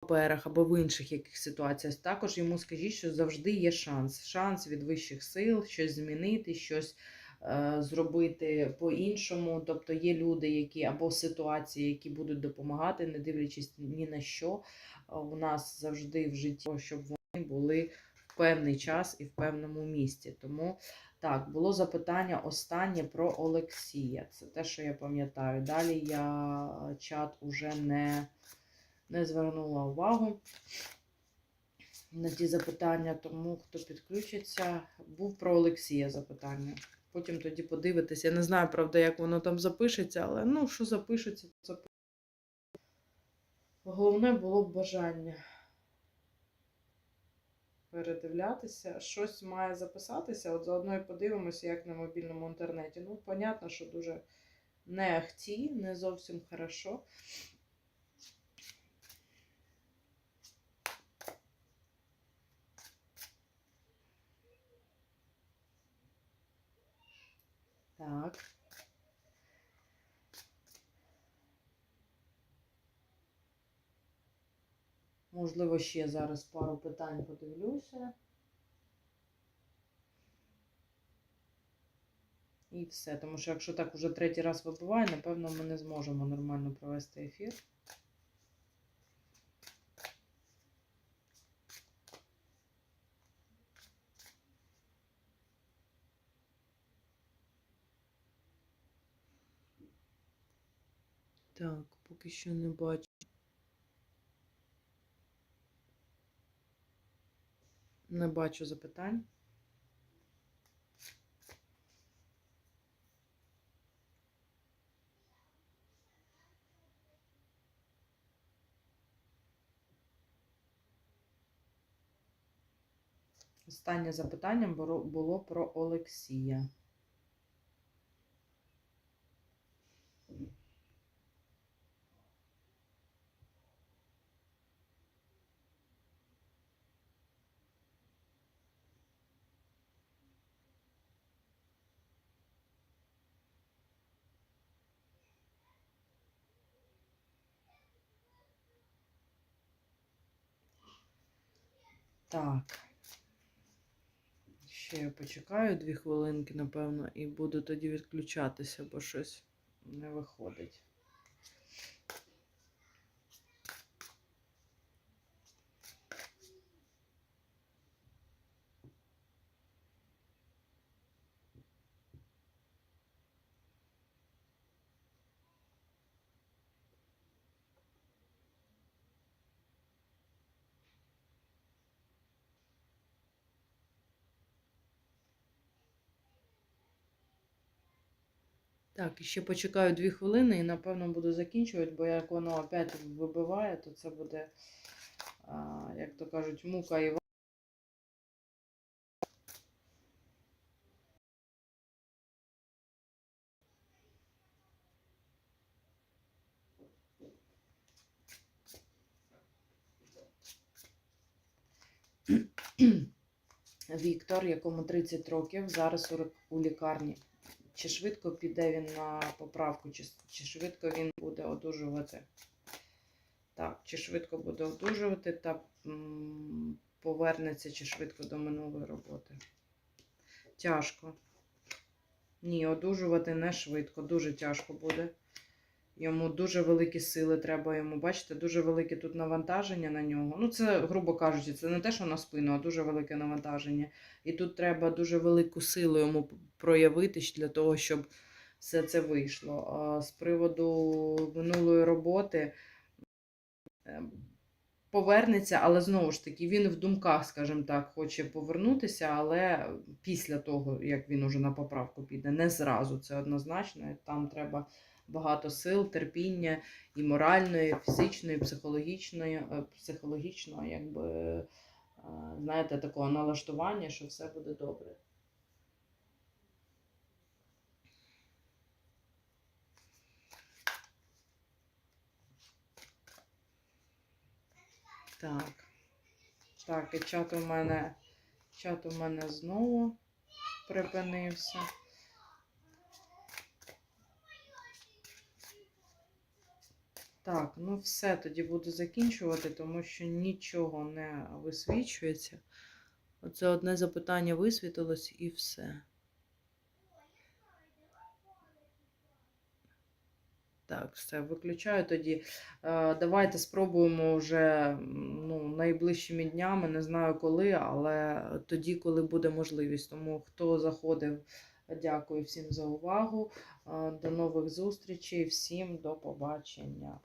паперах або в інших яких ситуаціях, також йому скажіть, що завжди є шанс. Шанс від вищих сил, щось змінити, щось е, зробити по-іншому. Тобто є люди, які або ситуації, які будуть допомагати, не дивлячись ні на що. Е, У нас завжди в житті, щоб вони були в певний час і в певному місці. Тому так, було запитання останнє про Олексія. Це те, що я пам'ятаю. Далі я чат уже не, не звернула увагу на ті запитання, тому хто підключиться, був про Олексія запитання. Потім тоді подивитися. Я не знаю, правда, як воно там запишеться, але ну, що запишеться, то запишеться. Головне було б бажання передивлятися. Щось має записатися. От заодно і подивимося, як на мобільному інтернеті. Ну, понятно, що дуже не ахті, не зовсім хорошо. Так. Можливо, ще зараз пару питань подивлюся. І все. Тому що якщо так уже третій раз вибиває, напевно, ми не зможемо нормально провести ефір. Так, поки що не бачу. Не бачу запитань. Останнє запитання було- про Олексія. Так. Ще я почекаю дві хвилинки, напевно, і буду тоді відключатися, бо щось не виходить. Так, ще почекаю дві хвилини і напевно буду закінчувати, бо як воно опять вибиває, то це буде, як то кажуть, мука і Віктор, якому 30 років, зараз у лікарні. Чи швидко піде він на поправку, чи, чи швидко він буде одужувати? Так, чи швидко буде одужувати та повернеться, чи швидко до минулої роботи? Тяжко. Ні, одужувати не швидко, дуже тяжко буде. Йому дуже великі сили треба йому, бачите, дуже велике тут навантаження на нього. Ну, це, грубо кажучи, це не те, що на спину, а дуже велике навантаження. І тут треба дуже велику силу йому п- проявити щ- для того, щоб все це вийшло. А з приводу минулої роботи е, повернеться, але знову ж таки, він в думках, скажімо так, хоче повернутися, але після того, як він уже на поправку піде, не зразу, це однозначно. Там треба багато сил, терпіння і моральної, і фізичної, і психологічної, е, психологічного, якби, е, знаєте, такого налаштування, що все буде добре. Так. Так, і чат у мене, чат у мене знову припинився. Так, ну все, тоді буду закінчувати, тому що нічого не висвічується. Оце одне запитання висвітилось і все. Так, все, виключаю тоді. Е, Давайте спробуємо вже ну, найближчими днями, не знаю коли, але тоді, коли буде можливість. Тому хто заходив, дякую всім за увагу. Е, До нових зустрічей, всім до побачення.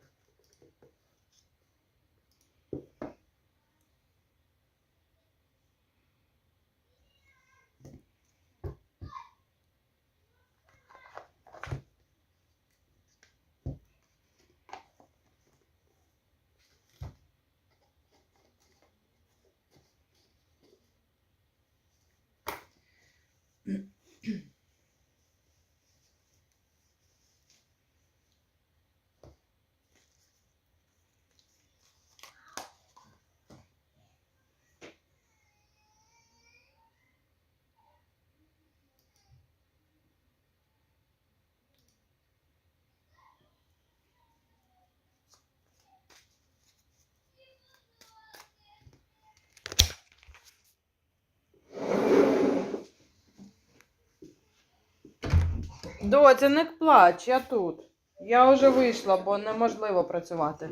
Доця, не плач, я тут. Я вже вийшла, бо неможливо працювати.